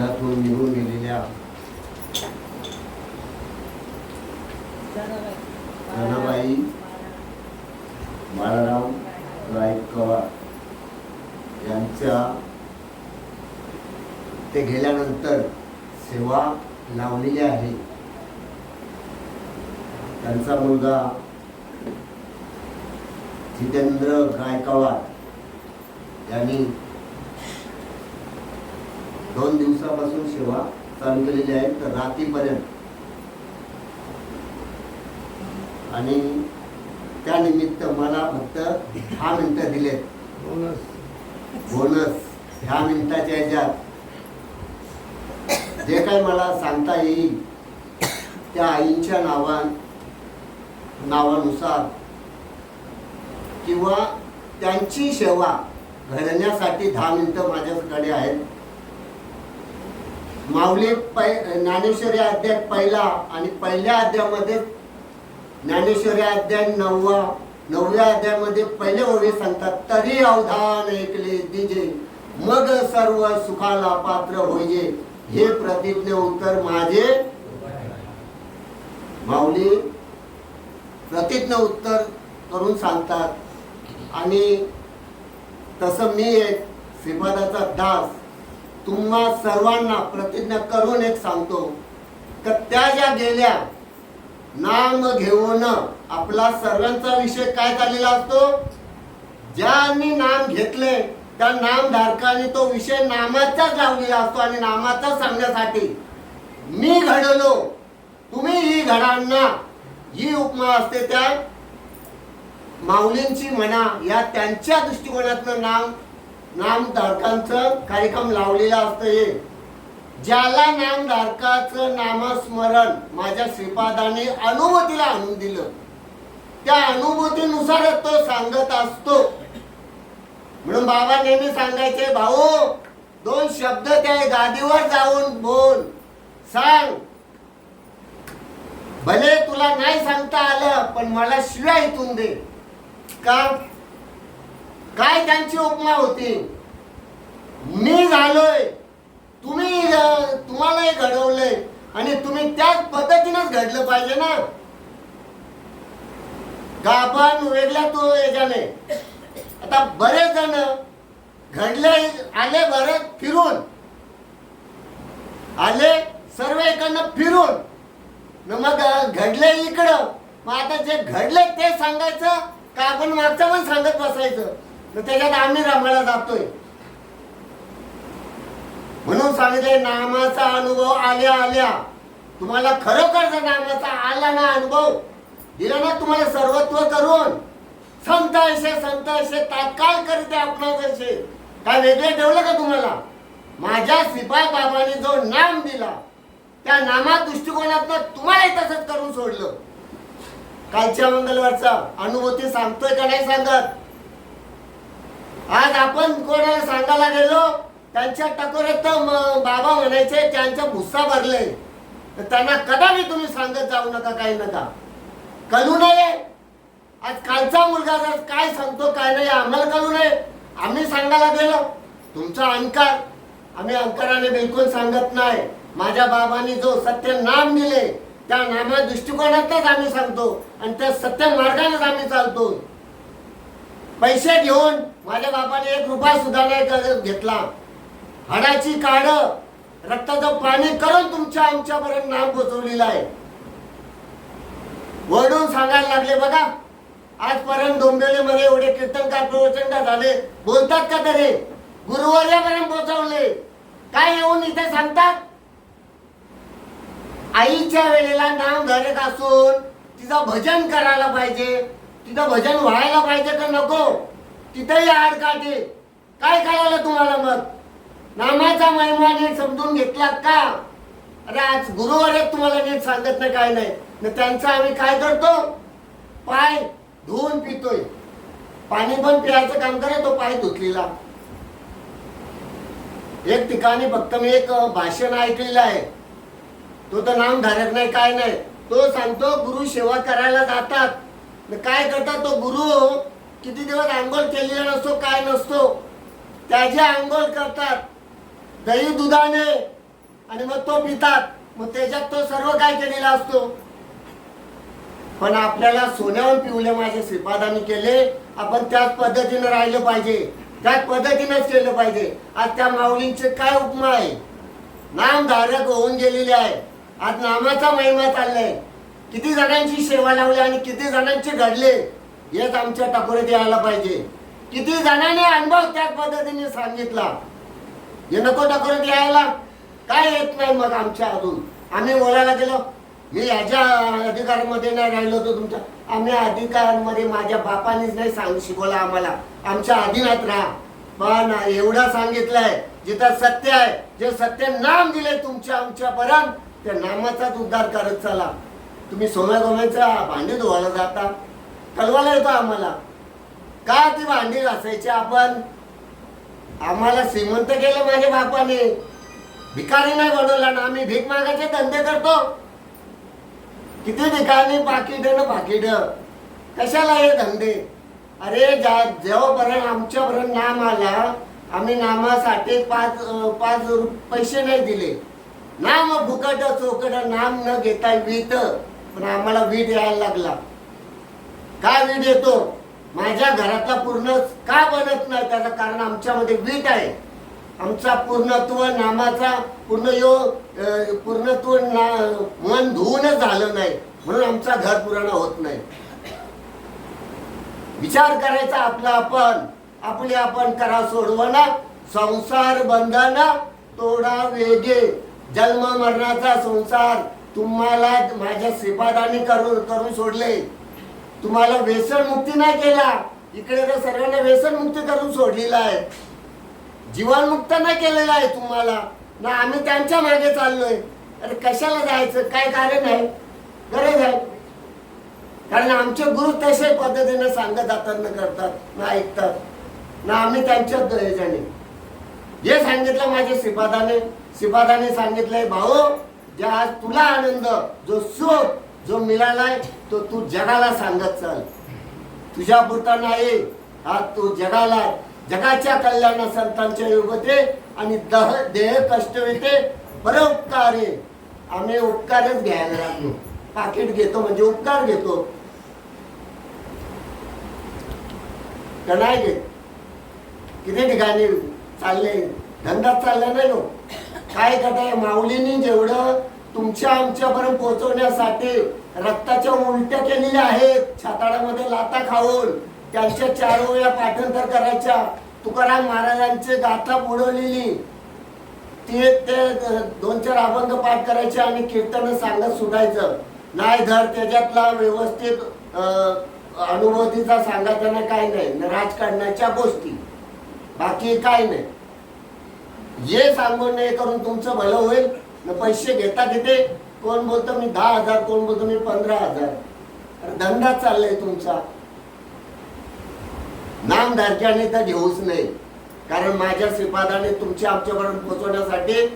अध्यात्म निघून गेलेल्या धनाबाई बाळाराम गायकवाड यांच्या ते गेल्यानंतर सेवा लावलेली आहे. त्यांचा मुलगा जितेंद्र गायकवाड यांनी दोन दिवसापासून सेवा चालू केलेली आहे तर रात्रीपर्यंत. आणि त्यानिमित्त मला फक्त दहा मिनिटं दिलेत. बोनस. ह्या मिनिटाच्या ह्याच्यात. जे काही मला सांगता येईल त्या आईंच्या नावा नावानुसार किंवा त्यांची सेवा घडण्यासाठी दहा मिनिटं माझ्याकडे आहेत. माऊली पै ज्ञानेश्वरी अध्याय पहिला आणि पहिल्या अध्यायामध्ये ज्ञानेश्वरी अध्याय नववा नवव्या अध्यायामध्ये पहिले ओळी सांगतात तरी अवधान ऐकले दिजे मग सर्व सुखाला पात्र होईजे. हे प्रतिज्ञ उत्तर माझे. माऊली प्रतिज्ञ उत्तर करून सांगतात आणि तसं मी एक श्रीपादाचा दास तुम्हा सर्वांना प्रतिज्ञा करून एक सांगतो तर त्या ज्या गेल्या नाम घेऊन आपला सर्वांचा विषय काय झालेला असतो? ज्यांनी नाम घेतले त्या नामधारकाने तो विषय नामाचाच लावलेला असतो आणि नामाचा सांगण्यासाठी मी घडलो. तुम्ही ही घडांना ही उपमा असते त्या माऊलींची म्हणा या त्यांच्या दृष्टिकोनातनं नाम नामधारकांचं कार्यक्रम लावलेला असतं हे. ज्याला नामधारकाचं नामस्मरण माझ्या श्रीपादाने अनुभूतीला आणून दिलं. त्या अनुभूतीनुसारच तो सांगत असतो. म्हणून बाबा नेहमी सांगायचे भाऊ दोन शब्द त्या गादीवर जाऊन बोल. सांग. भले तुला नाही सांगता आलं पण मला शिव्या इथून दे. का? काय त्यांची उपमा होती? मी झालोय. तुम्ही तुम्हालाही घडवलंय. आणि तुम्ही त्याच पद्धतीनेच घडलं पाहिजे ना. का आपण वेगळ्या तो याच्याने. आता बरेच जण घडले आले बरेच फिरून. आले सर्व इकडनं फिरून. न मग घडले इकडं. मग आता जे घडले ते सांगायचं का आपण मागचं पण सांगत बसायचं? तर त्याच्यात आम्ही रमायला जातोय. म्हणून सांगितले नामाचा अनुभव आल्या आल्या. तुम्हाला खरोखर नामाचा आला ना अनुभव दिला ना तुम्हाला सर्वत्व करून संत असे संत असे तात्काळ करीते आपण असे काय वेगळे ठेवलं का तुम्हाला? माझ्या सिपाई बाबाने जो नाम दिला त्या नामा दृष्टिकोनातनं तुम्हालाही तसंच करून सोडलं. कालच्या मंगळवारचा अनुभूती सांगतोय का नाही सांगत? आज आपण कोणाला सांगायला गेलो? त्यांच्या टकोऱ्यात तर बाबा म्हणायचे त्यांचा भुस्सा भरले तर त्यांना कदापि तुम्ही सांगत जाऊ नका काही नका. कळू नये. आज कालचा मुलगा जर काय सांगतो काय नाही आम्हाला कळू नये. आम्ही सांगायला गेलो. तुमचा अंकार आम्ही अंकाराने बिलकुल सांगत नाही. माझ्या बाबांनी जो सत्य नाम दिले त्या नामा दृष्टिकोनातच आम्ही सांगतो. आणि त्या सत्य मार्गानेच आम्ही चालतो. पैसे घेऊन माझ्या बापाने एक रुपया सुद्धा नाही घेतला. हाडाची काढ रक्ताचं पाणी करून तुमच्या आमच्यापर्यंत नाम पोचवलेलं आहे. वडून सांगायला लागले बघा आजपर्यंत डोंबिवलीमध्ये एवढे कीर्तनकार प्रवचनकार झाले. बोलतात का तरी? गुरुवर्यापर्यंत पोहोचवले काय येऊन इथे सांगतात? आईच्या वेळेला नाम धरत असून तिचं भजन करायला पाहिजे. तिचं भजन व्हायला पाहिजे का नको? तिथेही आड काढते काय करायला तुम्हाला मग? नामाचा महिमा नीट समजून घेतला का? अरे आज गुरुवार आहेत तुम्हाला नीट सांगत नाही काय नाही. न त्यांचं आम्ही काय करतो? पाय धुवून पितोय. पाणी पण पिण्याचं काम करे तो पाय धुतलेला. एक ठिकाणी फक्त मी एक भाषण ऐकलेलं आहे. तो तर नाम धारक नाही काय नाही. तो सांगतो गुरु सेवा करायला जातात. काय करतात तो गुरु? किती दिवस आंघोळ केलेला नसतो काय नसतो. त्याची आंघोळ करतात दही दुधाने आणि मग तो पितात मग त्याच्यात तो सर्व काय केलेला असतो? पण आपल्याला सोन्यावर पिवले माझे श्रीपादांनी केले आपण त्याच पद्धतीने राहिलं पाहिजे. त्याच पद्धतीनेच केलं पाहिजे. आज त्या माऊलींचे काय उपमा आहे? नाम धारक होऊन गेलेले आहे आज नामाचा महिमा चाललाय. किती जणांची सेवा लावली आणि किती जणांचे घडले? हेच आमच्या टाकोरीत यायला पाहिजे. किती जणांनी अनुभव त्याच पद्धतीने सांगितला. हे नको टाकोरीत यायला. काय येत नाही मग आमच्या अजून? आम्ही बोलायला गेलो. मी याच्या अधिकारामध्ये नाही राहिलो होतो तुमच्या. आम्ही अधिकारांमध्ये माझ्या बापानेच नाही सांग शिकवलं आम्हाला. आमच्या अधीनात राहा. पण एवढं सांगितलंय जिथं सत्य आहे जे सत्य नाम दिले तुमच्या आमच्या पर्यंत त्या नामाचाच उद्धार करत चला. तुम्ही सोम्या गोम्याचा भांडी धुवायला जाता. कळवायला येतो आम्हाला. का ती भांडी घासायची आपण? आम्हाला श्रीमंत केलं माझ्या बापाने. भिकारी नाही बनवला ना आम्ही भीक मागायचे धंदे करतो. किती ठिकाणी पाकिट ना पाकिट. कशाला हे धंदे? अरे ज्या जेव्हापर्यंत आमच्यापर्यंत नाम आला आम्ही नामासाठी पाच पाच पैसे नाही दिले. नाम फुकट चोकट नाम न घेता वीट. पण आम्हाला वीट यायला लागला. काय वीट येतो? माझ्या घरातला पूर्ण का बनत नाही? त्याचं कारण आमच्यामध्ये वीट आहे. आमचा पूर्णत्व नामाचा पूर्ण यो पूर्णत्व ना मन धुवूनच झालं नाही. म्हणून आमचा घर पुराण होत नाही. विचार करायचा आपला आपण. आपले आपण करा सोडवना संसार बंधन तोडा वेगे. जन्म मरणाचा संसार तुम्हाला माझ्या श्रीपादाने करून करून सोडले. तुम्हाला व्यसन मुक्ती नाही केला. इकडे तर सर्वांना व्यसन मुक्ती करून सोडलेला आहे. जीवनमुक्त नाही केलेला आहे तुम्हाला. ना आम्ही त्यांच्या मागे चाललोय. अरे कशाला जायचं? काय कारण आहे? गरज आहे. कारण आमचे गुरु तसे पद्धतीने सांगत जातात न करतात ना ऐकतात. ना आम्ही त्यांच्याच ह्याच्याने जे सांगितलं माझ्या सिपादाने सिपादाने सांगितलंय भाऊ जे आज तुला आनंद जो सुख जो मिळालाय तो तू जगाला सांगत चाल. तुझ्या पुरता नाही हा तू जगाला जगाच्या कल्याण संतांच्या योगते आणि दह देह कष्ट येते परोपकारे आम्ही उपकारच घ्यायला लागलो. पाकिट घेतो म्हणजे उपकार घेतो. का नाही घेत. किती ठिकाणी चालले? धंदा चालला नाही हो. काय करताय? माऊलींनी जेवढं तुमच्या आमच्यापर्यंत पोहोचवण्यासाठी रक्ताच्या उलट्या केलेल्या आहेत. छाताडामध्ये लाता खाऊन त्यांच्या चार वेळा पाठांतर करायच्या. तुकाराम महाराजांचे गाथा बुडवलेली. ते ते दोन चार अभंग पाठ करायचे आणि कीर्तन सांगत सुटायचं. नाही धर त्याच्यातला व्यवस्थित अं, अनुभूतीचा सांगायचा नाही काय नाही. राजकारणाच्या गोष्टी. बाकी काय नाही. हे सांगून नाही करून तुमचं भलं होईल. न पैसे घेता घेते कोण बोलतो मी दहा हजार कोण बोलतो मी पंधरा हजार. धंदा चाललाय तुमचा. नामधारक्याने तर घेऊच नाही कारण माझ्या श्रीपादाने तुमच्या आमच्यापर्यंत पोहोचवण्यासाठी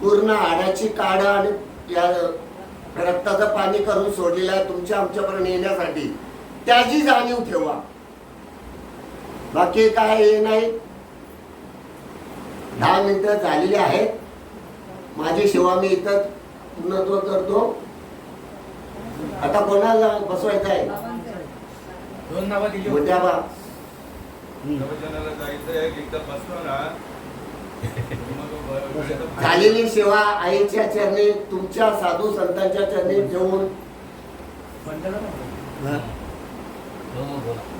पूर्ण हाडाची काढ आणि या रक्ताचं पाणी करून सोडलेलं आहे तुमच्या आमच्यापर्यंत येण्यासाठी त्याची जाणीव ठेवा. बाकी काय हे नाही. दहा मिनिटं झालेली आहेत. माझी सेवा मी इथं पूर्णत्व करतो. आता कोणाला बसवायचं आहे? दोन नावं दिली होती. मोठ्या बा. प्रवचनाला जायचंय एकदा बसलो ना. मग ब- वेळेचं फायदा- झालेली सेवा आईच्या चरणी तुमच्या साधू संतांच्या चरणी ठेवून? हो. बोला